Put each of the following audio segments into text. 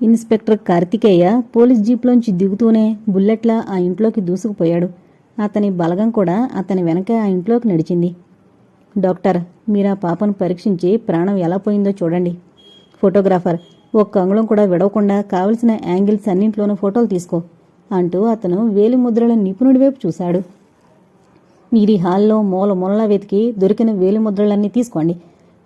Inspector Karthikeya police జీప్లోంచి దిగుతూనే బుల్లెట్లా ఆ ఇంట్లోకి దూసుకుపోయాడు. అతని బలగం కూడా అతని వెనక ఆ ఇంట్లోకి నడిచింది. డాక్టర్ మీరా పాపను పరీక్షించి ప్రాణం ఎలా పోయిందో చూడండి. ఫోటోగ్రాఫర్ ఒక్క అంగుళం కూడా విడవకుండా కావలసిన యాంగిల్స్ అన్నింట్లోనూ ఫోటోలు తీసుకో అంటూ అతను వేలి ముద్రల నిపుణుడి వైపు చూశాడు. మీరు ఈ హాల్లో మూల మూలలా వెతికి దొరికిన వేలిముద్రలన్నీ తీసుకోండి.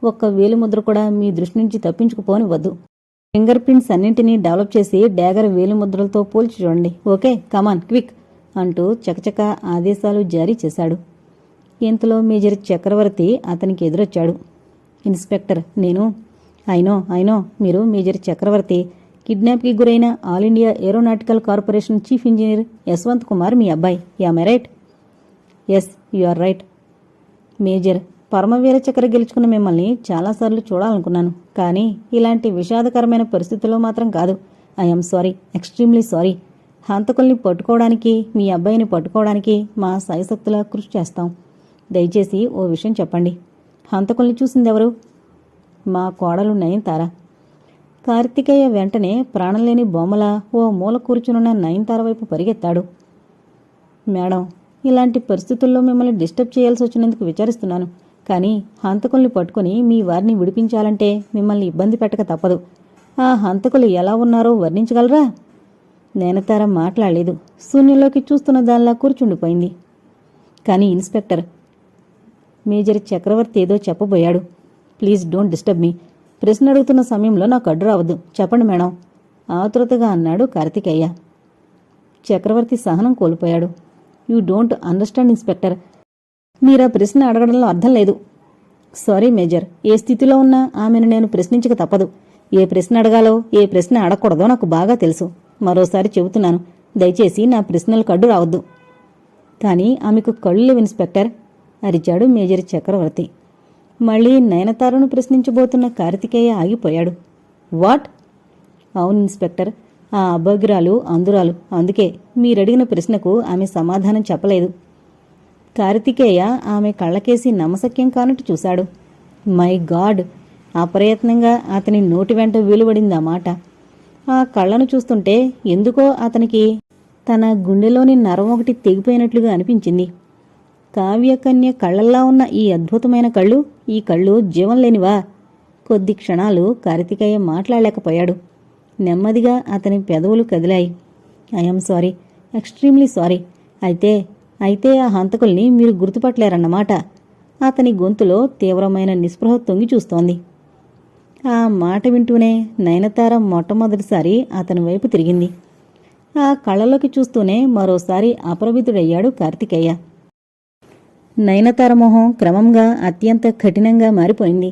ఒక్క వేలిముద్ర కూడా మీ దృష్టి నుంచి తప్పించుకుపోనివ్వద్దు. ఫింగర్ ప్రింట్స్ అన్నింటినీ డెవలప్ చేసి డ్యాగర్ వేలి ముద్రలతో పోల్చి చూడండి. ఓకే కమాన్ క్విక్ అంటూ చకచక ఆదేశాలు జారీ చేశాడు. ఇంతలో మేజర్ చక్రవర్తి అతనికి ఎదురొచ్చాడు. ఇన్స్పెక్టర్ నేను అయినో అయినో మీరు మేజర్ చక్రవర్తి. కిడ్నాప్కి గురైన all India aeronautical corporation chief engineer Yashwant Kumar మీ అబ్బాయి. యామె right yes you are right major Paramvir Chakra గెలుచుకున్న మిమ్మల్ని చాలాసార్లు చూడాలనుకున్నాను. కానీ ఇలాంటి విషాదకరమైన పరిస్థితుల్లో మాత్రం కాదు. ఐఎమ్ సారీ ఎక్స్ట్రీమ్లీ సారీ హంతకుల్ని పట్టుకోవడానికి మీ అబ్బాయిని పట్టుకోవడానికి మా సాయశక్తులా కృషి చేస్తాం. దయచేసి ఓ విషయం చెప్పండి. హంతకుల్ని చూసిందెవరు? మా కోడలు నయనతార. కార్తికేయ వెంటనే ప్రాణం లేని బొమ్మల ఓ మూల కూర్చునున్న నయనతార వైపు పరిగెత్తాడు. మేడం ఇలాంటి పరిస్థితుల్లో మిమ్మల్ని డిస్టర్బ్ చేయాల్సి వచ్చినందుకు విచారిస్తున్నాను. కానీ హంతకుల్ని పట్టుకుని మీ వారిని విడిపించాలంటే మిమ్మల్ని ఇబ్బంది పెట్టక తప్పదు. ఆ హంతకులు ఎలా ఉన్నారో వర్ణించగలరా? నేనతార మాట్లాడలేదు. శూన్యంలోకి చూస్తున్న దానిలా కూర్చుండిపోయింది. కానీ ఇన్స్పెక్టర్ మేజర్ చక్రవర్తి ఏదో చెప్పబోయాడు. Please don't disturb me. ప్రశ్న అడుగుతున్న సమయంలో నాకు అడ్డు రావద్దు. చెప్పండి మేడం. ఆతురతగా అన్నాడు కార్తికేయ. చక్రవర్తి సహనం కోల్పోయాడు. You don't understand inspector. మీరా ప్రశ్న అడగడంలో అర్థం లేదు. Sorry major. ఏ స్థితిలో ఉన్నా ఆమెను నేను ప్రశ్నించక తప్పదు. ఏ ప్రశ్న అడగాలో ఏ ప్రశ్న అడగకూడదో నాకు బాగా తెలుసు. మరోసారి చెబుతున్నాను. దయచేసి నా ప్రశ్నలకు అడ్డు రావద్దు. కానీ ఆమెకు కళ్ళు లేవు ఇన్స్పెక్టర్ అరిచాడు మేజర్ చక్రవర్తి. మళ్ళీ నయనతారను ప్రశ్నించబోతున్న కార్తికేయ ఆగిపోయాడు. వాట్? అవును ఇన్స్పెక్టర్. ఆ అభగ్రాలు అందురాలు అందుకే మీరడిగిన ప్రశ్నకు ఆమె సమాధానం చెప్పలేదు. కార్తికేయ ఆమె కళ్ళకేసి నమసక్యం కానట్టు చూశాడు. My god! అప్రయత్నంగా అతని నోటి వెంట వెలువడింది ఆ మాట. ఆ కళ్ళను చూస్తుంటే ఎందుకో అతనికి తన గుండెలోని నరం ఒకటి తెగిపోయినట్లుగా అనిపించింది. కావ్యకన్య కళ్ళల్లా ఉన్న ఈ అద్భుతమైన కళ్ళు ఈ కళ్ళు జీవం లేనివా? కొద్ది క్షణాలు కార్తికేయ మాట్లాడలేకపోయాడు. నెమ్మదిగా అతని పెదవులు కదిలాయి. I'm sorry. Extremely sorry. అయితే అయితే ఆ హంతకుల్ని మీరు గుర్తుపట్టలేరన్నమాట. అతని గొంతులో తీవ్రమైన నిస్పృహ తొంగి చూస్తోంది. ఆ మాట వింటూనే నయనతార మొట్టమొదటిసారి అతని వైపు తిరిగింది. ఆ కళ్ళలోకి చూస్తూనే మరోసారి అప్రమితుడయ్యాడు కార్తికేయ. నయనతార మొహం క్రమంగా అత్యంత కఠినంగా మారిపోయింది.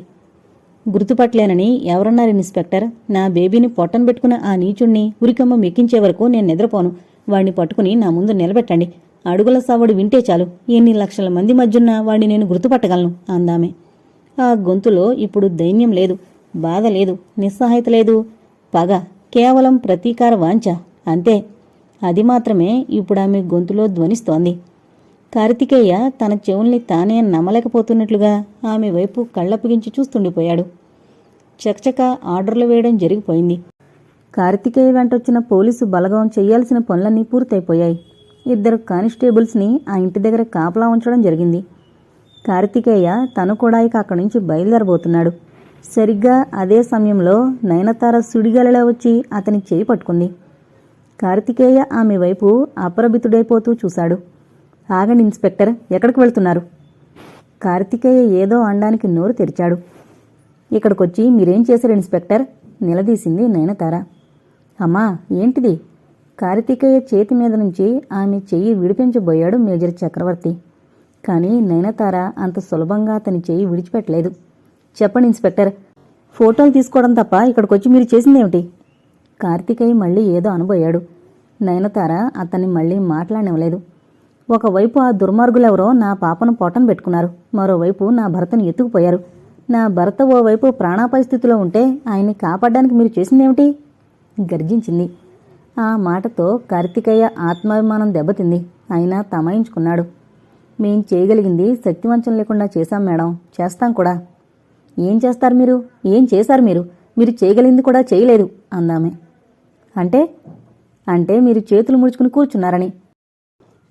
గుర్తుపట్టలేనని ఎవరన్నారు ఇన్స్పెక్టర్? నా బేబీని పొట్టను పెట్టుకున్న ఆ నీచుణ్ణి ఉరికమ్మ మెక్కించే వరకు నేను నిద్రపోను. వాణ్ణి పట్టుకుని నా ముందు నిలబెట్టండి. అడుగుల సావుడు వింటే చాలు. ఎన్ని లక్షల మంది మధ్యున్న వాడిని నేను గుర్తుపట్టగలను అందామె. ఆ గొంతులో ఇప్పుడు దైన్యం లేదు బాధ లేదు నిస్సహాయత లేదు. పగ కేవలం ప్రతీకార వాంఛ అంతే. అది మాత్రమే ఇప్పుడు ఆమె గొంతులో ధ్వనిస్తోంది. కార్తికేయ తన చెవుల్ని తానే నమ్మలేకపోతున్నట్లుగా ఆమె వైపు కళ్ళప్పగించి చూస్తుండిపోయాడు. చకచక ఆర్డర్లు వేయడం జరిగిపోయింది. కార్తికేయ వెంటొచ్చిన పోలీసు బలగం చెయ్యాల్సిన పనులన్నీ పూర్తయిపోయాయి. ఇద్దరు కానిస్టేబుల్స్ని ఆ ఇంటి దగ్గర కాపలా ఉంచడం జరిగింది. కార్తికేయ తను కూడా ఇక అక్కడి నుంచి బయలుదేరబోతున్నాడు. సరిగ్గా అదే సమయంలో నయనతార సుడిగాలిలా వచ్చి అతని చేయి పట్టుకుంది. కార్తికేయ ఆమె వైపు అప్రభితుడైపోతూ చూశాడు. ఆగండి ఇన్స్పెక్టర్. ఎక్కడికి వెళ్తున్నారు? కార్తికేయ ఏదో అనడానికి నోరు తెరిచాడు. ఇక్కడికొచ్చి మీరేం చేశారు ఇన్స్పెక్టర్? నిలదీసింది నయనతార. అమ్మా ఏంటిది? కార్తికేయ చేతి మీద నుంచి ఆమె చెయ్యి విడిపించబోయాడు మేజర్ చక్రవర్తి. కానీ నయనతార అంత సులభంగా అతని చెయ్యి విడిచిపెట్టలేదు. చెప్పండి ఇన్స్పెక్టర్. ఫోటోలు తీసుకోవడం తప్ప ఇక్కడికొచ్చి మీరు చేసిందేమిటి? కార్తికేయ మళ్ళీ ఏదో అనబోయాడు. నయనతార అతన్ని మళ్ళీ మాట్లాడనివ్వలేదు. ఒకవైపు ఆ దుర్మార్గులెవరో నా పాపను పొట్టను పెట్టుకున్నారు. మరోవైపు నా భర్తను ఎత్తుకుపోయారు. నా భర్త ఓవైపు ప్రాణాపరిస్థితిలో ఉంటే ఆయన్ని కాపాడడానికి మీరు చేసిందేమిటి? గర్జించింది. ఆ మాటతో కార్తికేయ ఆత్మాభిమానం దెబ్బతింది. అయినా తమాయించుకున్నాడు. మేం చేయగలిగింది శక్తివంచం లేకుండా చేశాం మేడం. చేస్తాం కూడా. ఏం చేస్తారు మీరు? ఏం చేశారు మీరు? మీరు చేయగలిగింది కూడా చేయలేదు అందామే. అంటే? అంటే మీరు చేతులు ముడుచుకుని కూర్చున్నారని.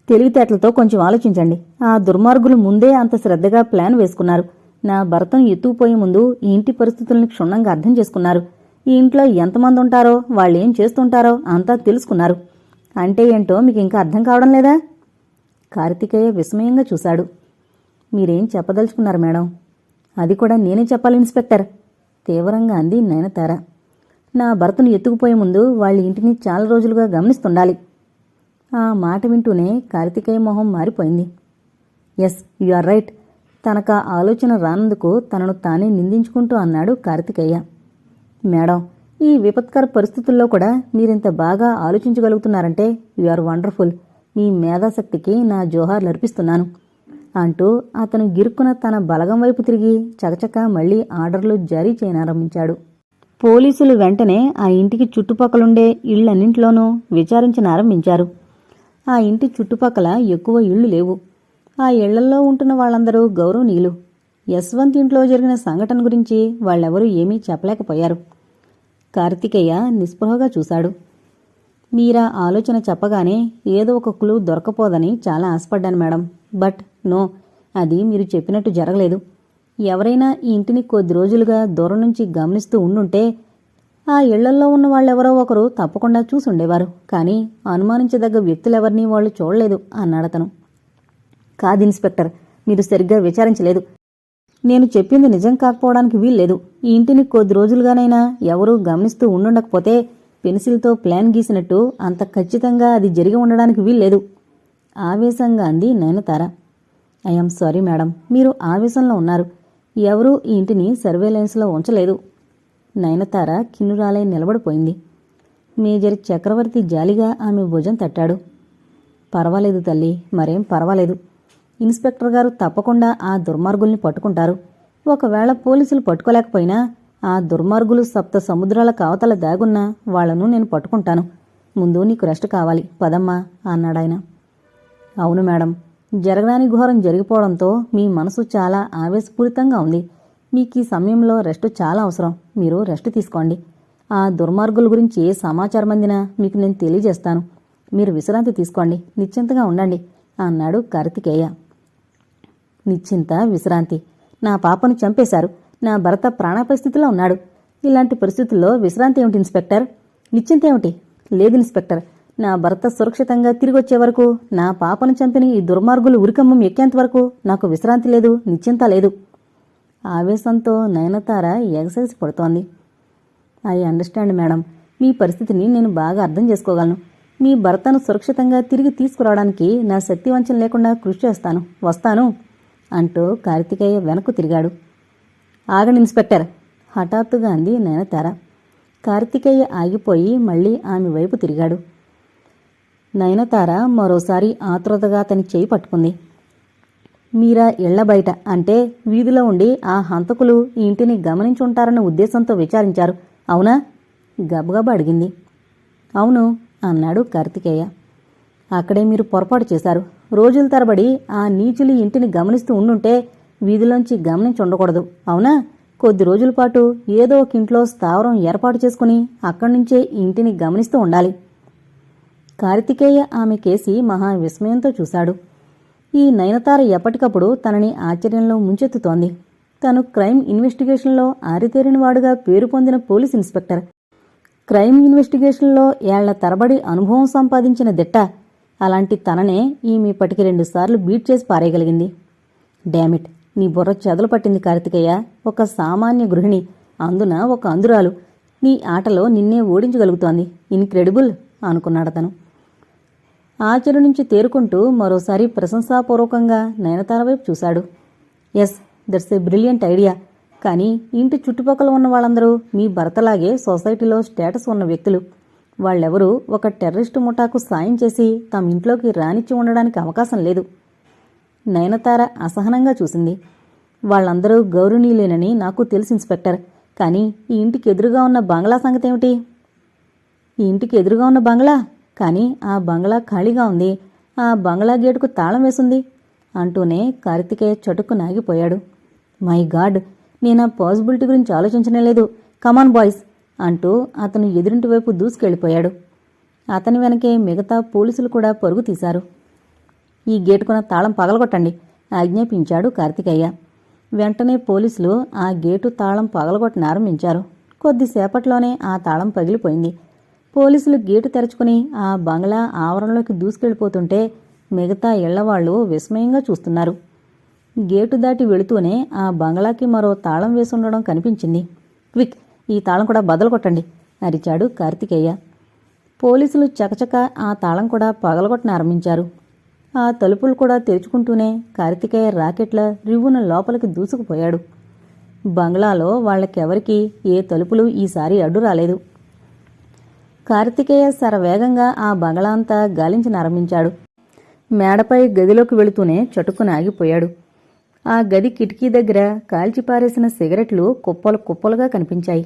తెలివితేటలతో కొంచెం ఆలోచించండి. ఆ దుర్మార్గులు ముందే అంత శ్రద్ధగా ప్లాన్ వేసుకున్నారు. నా భర్తను ఎత్తుకుపోయే ముందు ఇంటి పరిస్థితుల్ని క్షుణ్ణంగా అర్థం చేసుకున్నారు. ఈ ఇంట్లో ఎంతమంది ఉంటారో వాళ్ళు ఏం చేస్తుంటారో అంతా తెలుసుకున్నారు. అంటే ఏంటో మీకు ఇంకా అర్థం కావడం లేదా? కార్తికేయ విస్మయంగా చూశాడు. మీరేం చెప్పదలుచుకున్నారు మేడం? అది కూడా నేనే చెప్పాలి ఇన్స్పెక్టర్. తీవ్రంగా అంది నయనతార. నా భర్తను ఎత్తుకుపోయే ముందు వాళ్ళ ఇంటిని చాలా రోజులుగా గమనిస్తుండాలి. ఆ మాట వింటూనే కార్తికేయ మొహం మారిపోయింది. Yes you are right. తనకు ఆ ఆలోచన రానందుకు తనను తానే నిందించుకుంటూ అన్నాడు కార్తికేయ. మేడం ఈ విపత్కర పరిస్థితుల్లో కూడా మీరింత బాగా ఆలోచించగలుగుతున్నారంటే యు ఆర్ వండర్ఫుల్. మీ మేధాశక్తికి నా జోహార్లు అర్పిస్తున్నాను. అంటూ అతను గిరుక్కున తన బలగం వైపు తిరిగి చకచక మళ్ళీ ఆర్డర్లు జారీ చేయనారంభించాడు. పోలీసులు వెంటనే ఆ ఇంటికి చుట్టుపక్కలుండే ఇళ్ళన్నింటిలోనూ విచారించనారంభించారు. ఆ ఇంటి చుట్టుపక్కల ఎక్కువ ఇళ్ళు లేవు. ఆ ఇళ్ళల్లో ఉంటున్న వాళ్ళందరూ గౌరవనీయులు. యశ్వంత్ ఇంట్లో జరిగిన సంఘటన గురించి వాళ్ళెవరూ ఏమీ చెప్పలేకపోయారు. కార్తికేయ నిస్పృహగా చూశాడు. మీరా ఆలోచన చెప్పగానే ఏదో ఒక క్లూ దొరకపోదని చాలా ఆశపడ్డాను మేడం. బట్ నో అది మీరు చెప్పినట్టు జరగలేదు. ఎవరైనా ఈ ఇంటిని కొద్ది రోజులుగా దూరం నుంచి గమనిస్తూ ఉండుంటే ఆ ఇళ్ళల్లో ఉన్న వాళ్ళెవరో ఒకరు తప్పకుండా చూసుండేవారు. కానీ అనుమానించదగ్గ వ్యక్తులెవరినీ వాళ్ళు చూడలేదు అన్నాడతను. కాదు ఇన్స్పెక్టర్ మీరు సరిగ్గా విచారించలేదు. నేను చెప్పింది నిజం కాకపోవడానికి వీల్లేదు. ఈ ఇంటిని కొద్ది రోజులుగానైనా ఎవరూ గమనిస్తూ ఉండుండకపోతే పెన్సిల్తో ప్లాన్ గీసినట్టు అంత ఖచ్చితంగా అది జరిగి ఉండడానికి వీల్లేదు. ఆవేశంగా అంది నయనతార. ఐఎమ్ సారీ మేడం మీరు ఆవేశంలో ఉన్నారు. ఎవరూ ఈ ఇంటిని సర్వేలెన్స్లో ఉంచలేదు. నయనతార కిన్నురాలై నిలబడిపోయింది. మేజర్ చక్రవర్తి జాలిగా ఆమె భుజం తట్టాడు. పర్వాలేదు తల్లి మరేం పర్వాలేదు. ఇన్స్పెక్టర్ గారు తప్పకుండా ఆ దుర్మార్గుల్ని పట్టుకుంటారు. ఒకవేళ పోలీసులు పట్టుకోలేకపోయినా ఆ దుర్మార్గులు సప్త సముద్రాల కావతల దాగున్నా వాళ్ళను నేను పట్టుకుంటాను. ముందు నీకు రెస్ట్ కావాలి. పదమ్మా అన్నాడాయన అవును మేడం. జరగడానికి ఘోరం జరిగిపోవడంతో మీ మనసు చాలా ఆవేశపూరితంగా ఉంది. మీకు ఈ సమయంలో రెస్ట్ చాలా అవసరం. మీరు రెస్ట్ తీసుకోండి. ఆ దుర్మార్గుల గురించి ఏ సమాచారం అందినా మీకు నేను తెలియజేస్తాను. మీరు విశ్రాంతి తీసుకోండి. నిశ్చింతగా ఉండండి అన్నాడు కార్తికేయ. నిశ్చింత విశ్రాంతి. నా పాపను చంపేశారు. నా భర్త ప్రాణ పరిస్థితిలో ఉన్నాడు. ఇలాంటి పరిస్థితుల్లో విశ్రాంతి ఏమిటి ఇన్స్పెక్టర్? నిశ్చింత ఏమిటి? లేదు ఇన్స్పెక్టర్. నా భర్త సురక్షితంగా తిరిగి వచ్చే వరకు నా పాపను చంపిన ఈ దుర్మార్గులు ఉరికమ్మం ఎక్కేంత వరకు నాకు విశ్రాంతి లేదు నిశ్చింత లేదు. ఆవేశంతో నయనతార ఎగసైసి పడుతోంది. I understand madam. మీ పరిస్థితిని నేను బాగా అర్థం చేసుకోగలను. మీ భర్తను సురక్షితంగా తిరిగి తీసుకురావడానికి నా శక్తి వంచన లేకుండా కృషి చేస్తాను. వస్తాను. అంటూ కార్తికేయ వెనక్కు తిరిగాడు. ఆగండి ఇన్స్పెక్టర్ హఠాత్తుగా అంది నయనతార. కార్తికేయ ఆగిపోయి మళ్ళీ ఆమె వైపు తిరిగాడు. నయనతార మరోసారి ఆతృతగా అతని చేయి పట్టుకుంది. మీరా ఇళ్ళ బయట అంటే వీధిలో ఉండి ఆ హంతకులు ఈ ఇంటిని గమనించుంటారన్న ఉద్దేశంతో విచారించారు. అవునా? గబగబా అడిగింది. అవును అన్నాడు కార్తికేయ. అక్కడే మీరు పొరపాటు చేశారు. రోజుల తరబడి ఆ నీచులు ఇంటిని గమనిస్తూ ఉండుంటే వీధిలోంచి గమనించి ఉండకూడదు అవునా? కొద్ది రోజుల పాటు ఏదో ఒక ఇంట్లో స్థావరం ఏర్పాటు చేసుకుని అక్కడి నుంచే ఇంటిని గమనిస్తూ ఉండాలి. కార్తికేయ ఆమె కేసి మహా విస్మయంతో చూశాడు. ఈ నయనతార ఎప్పటికప్పుడు తనని ఆశ్చర్యంలో ముంచెత్తుతోంది. తను క్రైమ్ ఇన్వెస్టిగేషన్లో ఆరితేరినవాడుగా పేరు పొందిన పోలీస్ ఇన్స్పెక్టర్. క్రైమ్ ఇన్వెస్టిగేషన్లో ఏళ్ళ తరబడి అనుభవం సంపాదించిన దిట్ట అలాంటి తననే ఈమె ఇప్పటికి రెండుసార్లు బీట్ చేసి పారేయగలిగింది. డామిట్ నీ బుర్ర చెదలు పట్టింది కార్తికేయ. ఒక సామాన్య గృహిణి అందున ఒక అందురాలు నీ ఆటలో నిన్నే ఓడించగలుగుతోంది. ఇన్క్రెడిబుల్ అనుకున్నాడతను ఆచరు నుంచి తేరుకుంటూ మరోసారి ప్రశంసాపూర్వకంగా నయనతార వైపు చూశాడు. Yes that's a brilliant idea. కానీ ఇంటి చుట్టుపక్కల ఉన్న వాళ్ళందరూ మీ భర్తలాగే సొసైటీలో స్టేటస్ ఉన్న వ్యక్తులు. వాళ్ళెవరూ ఒక టెర్రరిస్టు ముఠాకు సాయం చేసి తమ ఇంట్లోకి రానిచ్చి ఉండడానికి అవకాశం లేదు. నయనతార అసహనంగా చూసింది. వాళ్ళందరూ గౌరవనీయులేనని నాకు తెలుసు ఇన్స్పెక్టర్. కానీ ఈ ఇంటికి ఎదురుగా ఉన్న బంగ్లా సంగతి ఏమిటి ఈ ఇంటికి ఎదురుగా ఉన్న బంగ్లా? కానీ ఆ బంగ్లా ఖాళీగా ఉంది. ఆ బంగ్లా గేటుకు తాళం వేసింది అంటూనే కార్తికేయ చటుక్కు నాగిపోయాడు. మై గాడ్ నేను ఆ పాసిబిలిటీ గురించి ఆలోచించనే లేదు. కమాన్ బాయ్స్ అంటూ అతను ఎదురింటి వైపు దూసుకెళ్ళిపోయాడు. అతని వెనకే మిగతా పోలీసులు కూడా పరుగు తీశారు. ఈ గేటుకున్న తాళం పగలగొట్టండి ఆజ్ఞాపించాడు కార్తికయ్య వెంటనే పోలీసులు ఆ గేటు తాళం పగలగొట్టని ఆరంభించారు. కొద్దిసేపట్లోనే ఆ తాళం పగిలిపోయింది. పోలీసులు గేటు తెరుచుకుని ఆ బంగ్లా ఆవరణలోకి దూసుకెళ్ళిపోతుంటే మిగతా ఇళ్ళవాళ్ళు విస్మయంగా చూస్తున్నారు. గేటు దాటి వెళుతూనే ఆ బంగ్లాకి మరో తాళం వేసి ఉండడం కనిపించింది. క్విక్! ఈ తాళం కూడా బదలు కొట్టండి అరిచాడు కార్తికేయ. పోలీసులు చకచక ఆ తాళం కూడా పగలగొట్టన ఆరంభించారు. ఆ తలుపులు కూడా తెరుచుకుంటూనే కార్తికేయ రాకెట్ల రివ్వున లోపలికి దూసుకుపోయాడు. బంగ్లాలో వాళ్ళకెవరికి ఏ తలుపులు ఈసారి అడ్డు రాలేదు. కార్తికేయ సరవేగంగా ఆ బంగ్లా అంతా గాలించనారంభించాడు మేడపై గదిలోకి వెళుతూనే చటుక్కున ఆగిపోయాడు. ఆ గది కిటికీ దగ్గర కాల్చిపారేసిన సిగరెట్లు కుప్పలు కుప్పలుగా కనిపించాయి.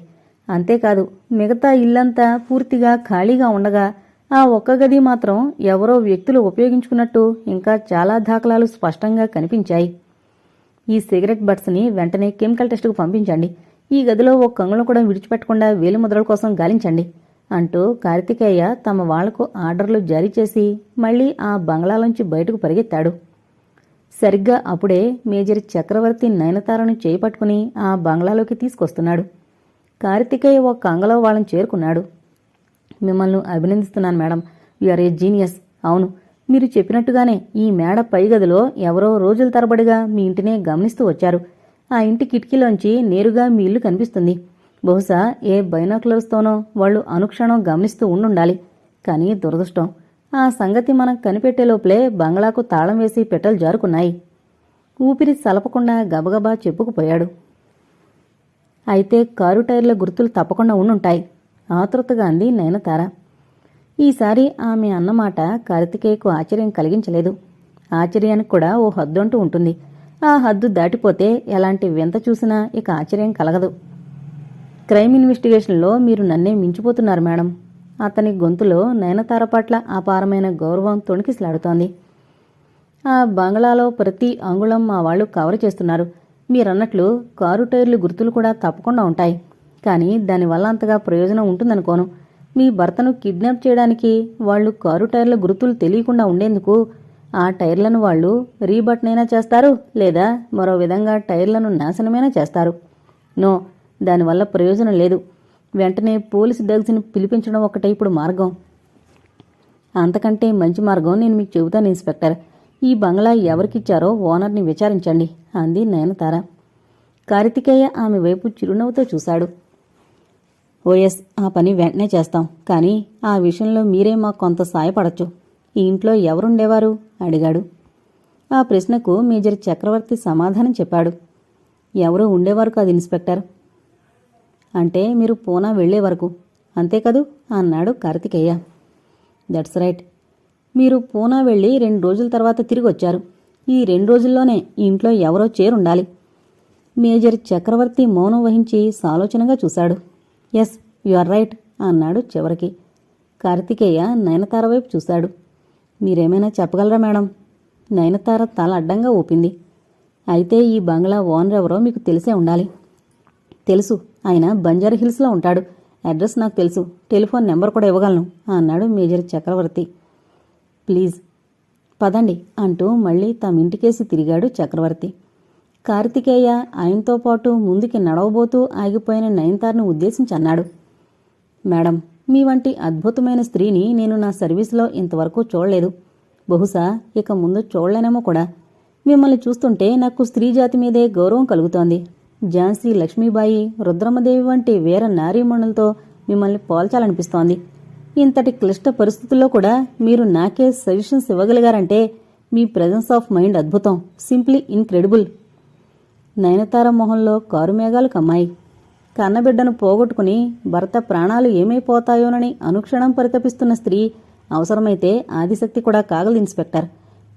అంతేకాదు మిగతా ఇల్లంతా పూర్తిగా ఖాళీగా ఉండగా ఆ ఒక్క గది మాత్రం ఎవరో వ్యక్తులు ఉపయోగించుకున్నట్టు ఇంకా చాలా దాఖలాలు స్పష్టంగా కనిపించాయి. ఈ సిగరెట్ బట్స్ని వెంటనే కెమికల్ టెస్టుకు పంపించండి. ఈ గదిలో ఓ కంగుళం కూడా విడిచిపెట్టకుండా వేలిముద్రల కోసం గాలించండి అంటూ కార్తికేయ తమ వాళ్ళకు ఆర్డర్లు జారీ చేసి మళ్ళీ ఆ బంగ్లాలోంచి బయటకు పరిగెత్తాడు. సరిగ్గా అప్పుడే మేజర్ చక్రవర్తి నయనతారను చేపట్టుకుని ఆ బంగ్లాలోకి తీసుకొస్తున్నాడు. కార్తికేయ ఓ కంగలో వాళ్ళని చేరుకున్నాడు. మిమ్మల్ని అభినందిస్తున్నాను మేడం. Are A genius. అవును మీరు చెప్పినట్టుగానే ఈ మేడ పై గదిలో ఎవరో రోజుల తరబడిగా మీ ఇంటినే గమనిస్తూ వచ్చారు. ఆ ఇంటి కిటికీలోంచి నేరుగా మీ ఇల్లు కనిపిస్తుంది. బహుశా ఏ బైనాకులర్స్తోనో వాళ్ళు అనుక్షణం గమనిస్తూ ఉండుండాలి. కానీ దురదృష్టం ఆ సంగతి మనం కనిపెట్టే లోపలే బంగ్లాకు తాళం వేసి పెట్టలు జారుకున్నాయి. ఊపిరి సలపకుండా గబగబా చెప్పుకుపోయాడు. అయితే కారు టైర్ల గుర్తులు తప్పకుండా ఉండుంటాయి. ఆతృతగా అంది నయనతార. ఈసారి ఆమె అన్నమాట కార్తికేయకు ఆశ్చర్యం కలిగించలేదు. ఆశ్చర్యానికి కూడా ఓ హద్దు అంటూ ఉంటుంది. ఆ హద్దు దాటిపోతే ఎలాంటి వింత చూసినా ఇక ఆశ్చర్యం కలగదు. క్రైమ్ ఇన్వెస్టిగేషన్లో మీరు నన్నే మించిపోతున్నారు మేడం. అతని గొంతులో నయనతార పట్ల అపారమైన గౌరవం తొణికిసలాడుతోంది. ఆ బంగ్లాలో ప్రతి అంగుళం మా వాళ్ళు కవర్ చేస్తున్నారు. మీరన్నట్లు కారు టైర్లు గుర్తులు కూడా తప్పకుండా ఉంటాయి. కానీ దానివల్ల అంతగా ప్రయోజనం ఉంటుందనుకోను. మీ భర్తను కిడ్నాప్ చేయడానికి వాళ్ళు కారు టైర్ల గుర్తులు తెలియకుండా ఉండేందుకు ఆ టైర్లను వాళ్ళు రీబట్నైనా చేస్తారు లేదా మరో విధంగా టైర్లను నాశనమైనా చేస్తారు. నో దానివల్ల ప్రయోజనం లేదు. వెంటనే పోలీసు డగ్స్ని పిలిపించడం ఒకటే ఇప్పుడు మార్గం. అంతకంటే మంచి మార్గం నేను మీకు చెబుతాను ఇన్స్పెక్టర్. ఈ బంగ్లా ఎవరికిచ్చారో ఓనర్ని విచారించండి అంది నయనతార. కార్తికేయ ఆమె వైపు చిరునవ్వుతో చూశాడు. ఓఎస్ ఆ పని వెంటనే చేస్తాం కానీ ఆ విషయంలో మీరే మాకు కొంత సాయపడచ్చు. ఈ ఇంట్లో ఎవరుండేవారు? అడిగాడు. ఆ ప్రశ్నకు మేజర్ చక్రవర్తి సమాధానం చెప్పాడు. ఎవరూ ఉండేవారు కాదు ఇన్స్పెక్టర్. అంటే మీరు పూనా వెళ్ళే వరకు. అంతే కదూ? అన్నాడు కార్తికేయ. దట్స్ రైట్ మీరు పూనా వెళ్ళి రెండు రోజుల తర్వాత తిరిగి వచ్చారు ఈ రెండు రోజుల్లోనే ఇంట్లో ఎవరో చేరుండాలి. మేజర్ చక్రవర్తి మౌనం వహించి సాలోచనగా చూశాడు. ఎస్ యు ఆర్ రైట్ అన్నాడు చివరికి. కార్తికేయ నయనతార వైపు చూశాడు. మీరేమైనా చెప్పగలరా మేడం? నయనతార తల అడ్డంగా ఊపింది. అయితే ఈ బంగ్లా ఓనర్ ఎవరో మీకు తెలిసే ఉండాలి. తెలుసు ఆయన బంజారా హిల్స్లో ఉంటాడు. అడ్రస్ నాకు తెలుసు. టెలిఫోన్ నెంబర్ కూడా ఇవ్వగలను అన్నాడు మేజర్ చక్రవర్తి. ప్లీజ్ పదండి అంటూ మళ్ళీ తమ ఇంటికేసి తిరిగాడు చక్రవర్తి. కార్తికేయ ఆయనతో పాటు ముందుకి నడవబోతూ ఆగిపోయిన నయనతారను ఉద్దేశించి అన్నాడు. మేడం మీ వంటి అద్భుతమైన స్త్రీని నేను నా సర్వీసులో ఇంతవరకు చూడలేదు. బహుశా ఇక ముందు చూడలేనేమో కూడా. మిమ్మల్ని చూస్తుంటే నాకు స్త్రీ జాతి మీదే గౌరవం కలుగుతోంది. ఝాన్సీ లక్ష్మీబాయి రుద్రమదేవి వంటి వీర నారీమణులతో మిమ్మల్ని పోల్చాలనిపిస్తోంది. ఇంతటి క్లిష్ట పరిస్థితుల్లో కూడా మీరు నాకే సజెషన్స్ ఇవ్వగలిగారంటే మీ ప్రెజెన్స్ ఆఫ్ మైండ్ అద్భుతం. Simply incredible. నయనతార మొహంలో కారుమేఘాలు కమ్మాయి. కన్నబిడ్డను పోగొట్టుకుని భర్త ప్రాణాలు ఏమైపోతాయోనని అనుక్షణం పరితపిస్తున్న స్త్రీ అవసరమైతే ఆదిశక్తి కూడా కాగలదు ఇన్స్పెక్టర్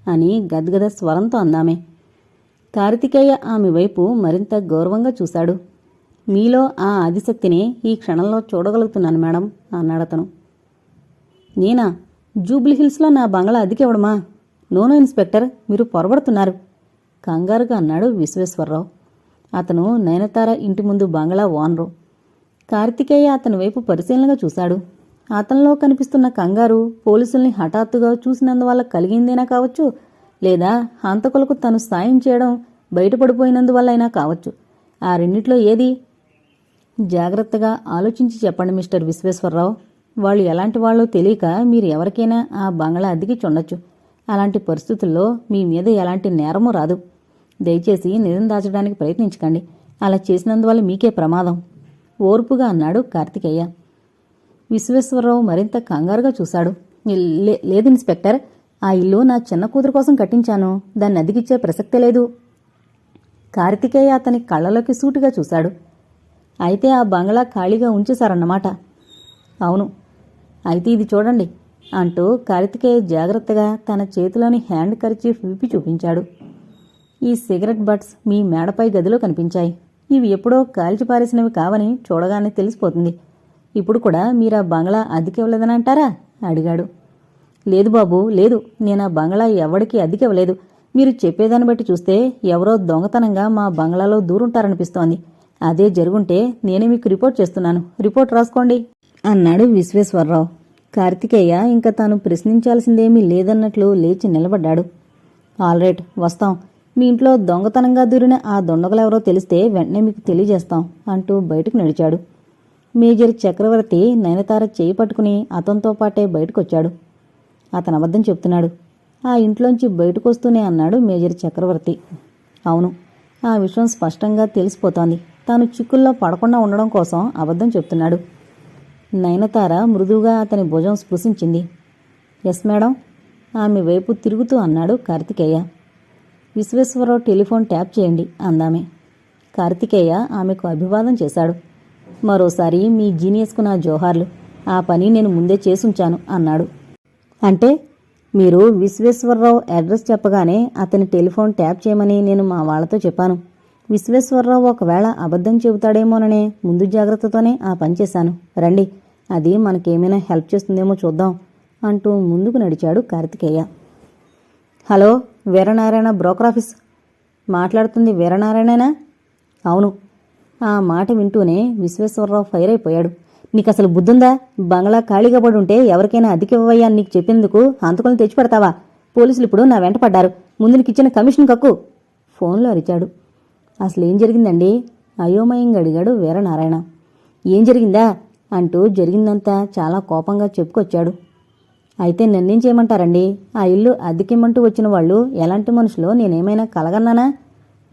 అని గద్గద స్వరంతో అందామే. కార్తికేయ ఆమె వైపు మరింత గౌరవంగా చూశాడు. మీలో ఆ ఆదిశక్తిని ఈ క్షణంలో చూడగలుగుతున్నాను మేడం అన్నాడతను నేనా? జూబ్లీ హిల్స్లో నా బంగ్లా అద్దెకివ్వడమా నోనో ఇన్స్పెక్టర్ మీరు పొరబడుతున్నారు కంగారుగా అన్నాడు విశ్వేశ్వరరావు. అతను నయనతార ఇంటి ముందు బంగ్లా ఓనరు. కార్తికేయ అతని వైపు పరిశీలనగా చూశాడు. అతనిలో కనిపిస్తున్న కంగారు పోలీసుల్ని హఠాత్తుగా చూసినందువల్ల కలిగిందేనా కావచ్చు లేదా హంతకులకు తను సాయం చేయడం బయటపడిపోయినందువల్లైనా కావచ్చు. ఆ రెండిట్లో ఏది? జాగ్రత్తగా ఆలోచించి చెప్పండి మిస్టర్ విశ్వేశ్వరరావు. వాళ్ళు ఎలాంటి వాళ్ళో తెలియక మీరు ఎవరికైనా ఆ బంగ్లా అద్దెకి చూడొచ్చు. అలాంటి పరిస్థితుల్లో మీ మీద ఎలాంటి నేరమూ రాదు. దయచేసి నిజం దాచడానికి ప్రయత్నించకండి. అలా చేసినందువల్ల మీకే ప్రమాదం. ఓర్పుగా అన్నాడు కార్తికేయ. విశ్వేశ్వరరావు మరింత కంగారుగా చూశాడు. లేదు ఇన్స్పెక్టర్. ఆ ఇల్లు నా చిన్న కూతురు కోసం కట్టించాను. దాన్ని అదికిచ్చే ప్రసక్తే లేదు. కార్తికేయ అతని కళ్ళలోకి సూటిగా చూశాడు. అయితే ఆ బంగ్లా ఖాళీగా ఉంచేశారన్నమాట. అవును అయితే ఇది చూడండి అంటూ కార్తికేయ జాగ్రత్తగా తన చేతిలోని హ్యాండ్ కర్చీఫ్ విప్పి చూపించాడు. ఈ సిగరెట్ బట్స్ మీ మేడపై గదిలో కనిపించాయి. ఇవి ఎప్పుడో కాల్చిపారేసినవి కావని చూడగానే తెలిసిపోతుంది. ఇప్పుడు కూడా మీరు ఆ బంగ్లా అద్దెకివ్వలేదని అంటారా అడిగాడు. లేదు బాబు లేదు. నేను ఆ బంగ్లా ఎవడికి అద్దెకివ్వలేదు. మీరు చెప్పేదాన్ని బట్టి చూస్తే ఎవరో దొంగతనంగా మా బంగ్లాలో దూరుంటారనిపిస్తోంది. అదే జరుగుంటే నేనే మీకు రిపోర్ట్ చేస్తున్నాను. రిపోర్ట్ రాసుకోండి. అన్నాడు విశ్వేశ్వరరావు. కార్తికేయ ఇంకా తాను ప్రశ్నించాల్సిందేమీ లేదన్నట్లు లేచి నిలబడ్డాడు. ఆల్రైట్ వస్తాం. మీ ఇంట్లో దొంగతనంగా దూరిన ఆ దొండగలెవరో తెలిస్తే వెంటనే మీకు తెలియజేస్తాం అంటూ బయటకు నడిచాడు. మేజర్ చక్రవర్తి నయనతార చేయి పట్టుకుని అతనితో పాటే బయటకొచ్చాడు. అతను అబద్ధం చెప్తున్నాడు. ఆ ఇంట్లోంచి బయటకొస్తూనే అన్నాడు మేజర్ చక్రవర్తి. అవును ఆ విషయం స్పష్టంగా తెలిసిపోతోంది. తాను చిక్కుల్లో పడకుండా ఉండడం కోసం అబద్ధం చెప్తున్నాడు. నయనతార మృదువుగా అతని భుజం స్పృశించింది. ఎస్ మేడం ఆమె వైపు తిరుగుతూ అన్నాడు కార్తికేయ. విశ్వేశ్వరరావు టెలిఫోన్ ట్యాప్ చేయండి అందామే. కార్తికేయ ఆమెకు అభివాదం చేశాడు. మరోసారి మీ జీనియస్కు నా జోహార్లు. ఆ పని నేను ముందే చేసుంచాను అన్నాడు. అంటే మీరు విశ్వేశ్వరరావు అడ్రస్ చెప్పగానే అతని టెలిఫోన్ ట్యాప్ చేయమని నేను మా వాళ్ళతో చెప్పాను. విశ్వేశ్వరరావు ఒకవేళ అబద్ధం చెబుతాడేమోననే ముందు జాగ్రత్తతోనే ఆ పని చేశాను. రండి అది మనకేమైనా హెల్ప్ చేస్తుందేమో చూద్దాం అంటూ ముందుకు నడిచాడు Karthikeya. Hello Veeranarayana broker office? మాట్లాడుతుంది వీరనారాయణేనా? అవును. ఆ మాట వింటూనే విశ్వేశ్వరరావు ఫైర్ అయిపోయాడు. నీకు అసలు బుద్ధుందా? బంగ్లా ఖాళీగా పడి ఉంటే ఎవరికైనా అద్దెకివ్వయ్యా నీకు చెప్పేందుకు హంతకులను తెచ్చిపెడతావా? పోలీసులు ఇప్పుడు నా వెంట పడ్డారు. ముందు నీకు ఇచ్చిన కమిషన్ కక్కు. ఫోన్లో అరిచాడు. అసలు ఏం జరిగిందండి? అయోమయంగా అడిగాడు వీరనారాయణ. ఏం జరిగిందా? అంటూ జరిగిందంతా చాలా కోపంగా చెప్పుకొచ్చాడు. అయితే నన్నేం చేయమంటారండి? ఆ ఇల్లు అద్దెకిమ్మంటూ వచ్చిన వాళ్ళు ఎలాంటి మనుషులో నేనేమైనా కలగన్నానా?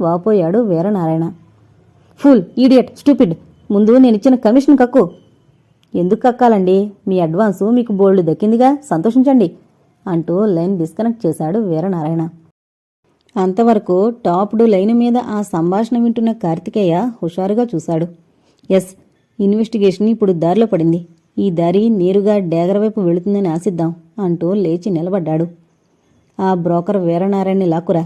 వాపోయాడు వీరనారాయణ. Full idiot stupid. ముందు నేనిచ్చిన కమిషన్ కక్కు. ఎందుకు కక్కాలండి మీ అడ్వాన్సు మీకు బోల్డ్ దక్కిందిగా? సంతోషించండి అంటూ లైన్ డిస్కనెక్ట్ చేశాడు వీరనారాయణ. అంతవరకు టాప్డు లైన్ మీద ఆ సంభాషణ వింటున్న కార్తికేయ హుషారుగా చూశాడు. ఎస్ ఇన్వెస్టిగేషన్ ఇప్పుడు దారిలో పడింది. ఈ దారి నేరుగా డేగర వైపు వెళుతుందని ఆశిద్దాం అంటూ లేచి నిలబడ్డాడు. ఆ బ్రోకర్ వీరనారాయణని లాక్కురా.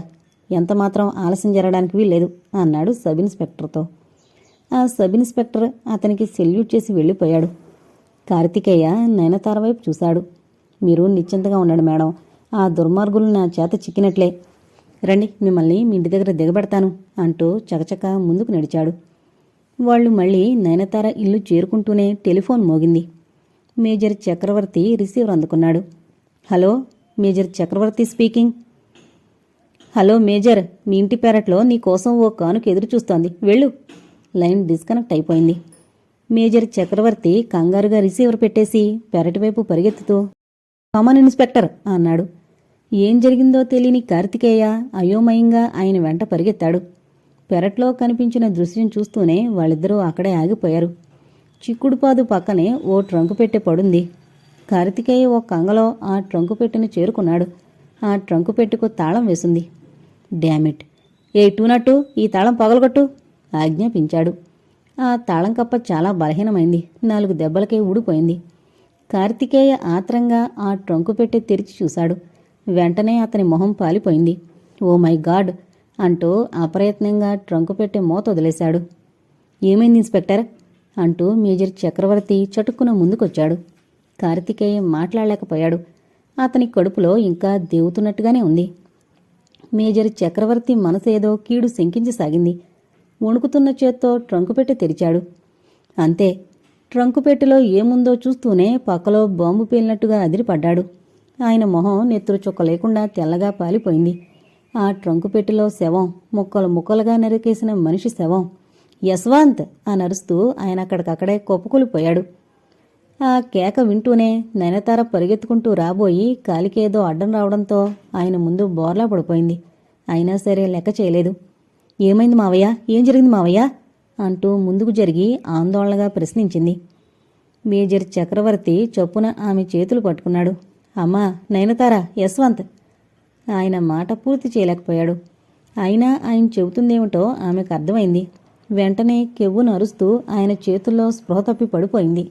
ఎంతమాత్రం ఆలస్యం జరగడానికి వీల్లేదు అన్నాడు సబ్ ఇన్స్పెక్టర్తో. ఆ సబ్ ఇన్స్పెక్టర్ అతనికి సెల్యూట్ చేసి వెళ్ళిపోయాడు. కార్తికేయ నయనతార వైపు చూశాడు. మీరు నిశ్చింతగా ఉండండి మేడం. ఆ దుర్మార్గులు నా చేత చిక్కినట్లే. రండి మిమ్మల్ని మీ ఇంటి దగ్గర దిగబెడతాను అంటూ చకచక ముందుకు నడిచాడు. వాళ్ళు మళ్ళీ నయనతార ఇల్లు చేరుకుంటూనే టెలిఫోన్ మోగింది. మేజర్ చక్రవర్తి రిసీవర్ అందుకున్నాడు. Hello major Chakravarthy speaking. Hello major మీ ఇంటి పెరట్లో నీ కోసం ఓ కానుక ఎదురు చూస్తోంది వెళ్ళు. లైన్ డిస్కనెక్ట్ అయిపోయింది. మేజర్ చక్రవర్తి కంగారుగా రిసీవర్ పెట్టేసి పెరటివైపు పరిగెత్తుతూ కామన్ ఇన్స్పెక్టర్ అన్నాడు. ఏం జరిగిందో తెలియని కార్తికేయ అయోమయంగా ఆయన వెంట పరిగెత్తాడు. పెరట్లో కనిపించిన దృశ్యం చూస్తూనే వాళ్ళిద్దరూ అక్కడే ఆగిపోయారు. చిక్కుడుపాదు పక్కనే ఓ ట్రంకు పెట్టె పడుంది. కార్తికేయ ఓ కంగలో ఆ ట్రంకు పెట్టెను చేరుకున్నాడు. ఆ ట్రంకు పెట్టెకు తాళం వేసింది. డ్యామిట్. ఏ టూనట్టు ఈ తాళం పగలగొట్టు ఆజ్ఞాపించాడు. ఆ తాళం కప్ప చాలా బలహీనమైంది. నాలుగు దెబ్బలకే ఊడిపోయింది. కార్తికేయ ఆత్రంగా ఆ ట్రంకు పెట్టె తెరిచి చూశాడు. వెంటనే అతని మొహం పాలిపోయింది. Oh my god! అంటూ అప్రయత్నంగా ట్రంకు పెట్టె మూత వదిలేశాడు. ఏమైంది ఇన్స్పెక్టర్? అంటూ మేజర్ చక్రవర్తి చటుక్కున ముందుకొచ్చాడు. కార్తికేయ మాట్లాడలేకపోయాడు. అతని కడుపులో ఇంకా దేవుతున్నట్టుగానే ఉంది. మేజర్ చక్రవర్తి మనసేదో కీడు శంకించసాగింది. వణుకుతున్న చేత్తో ట్రంకు పెట్టి తెరిచాడు. అంతే ట్రంకు పెట్టెలో ఏముందో చూస్తూనే పక్కలో బాంబు పేలినట్టుగా అదిరిపడ్డాడు. ఆయన మొహం నెత్తురు చుక్క లేకుండా తెల్లగా పాలిపోయింది. ఆ ట్రంకు పెట్టెలో శవం ముక్కలు ముక్కలుగా నరికేసిన మనిషి శవం. యశ్వాంత్! అని అరుస్తూ ఆయన అక్కడికక్కడే కొప్పుకొలిపోయాడు. ఆ కేక వింటూనే నయనతార పరిగెత్తుకుంటూ రాబోయి కాలికేదో అడ్డం రావడంతో ఆయన ముందు బోర్లా పడిపోయింది. అయినా సరే లెక్క చేయలేదు. ఏమైంది మావయ్య? ఏం జరిగింది మావయ్య? అంటూ ముందుకు జరిగి ఆందోళనగా ప్రశ్నించింది. మేజర్ చక్రవర్తి చొప్పున ఆమె చేతులు పట్టుకున్నాడు. అమ్మా నయనతార యశ్వంత్! ఆయన మాట పూర్తి చేయలేకపోయాడు. అయినా ఆయన చెబుతుందేమిటో ఆమెకు అర్థమైంది. వెంటనే కెవ్వును అరుస్తూ ఆయన చేతుల్లో స్పృహ తప్పి పడిపోయింది.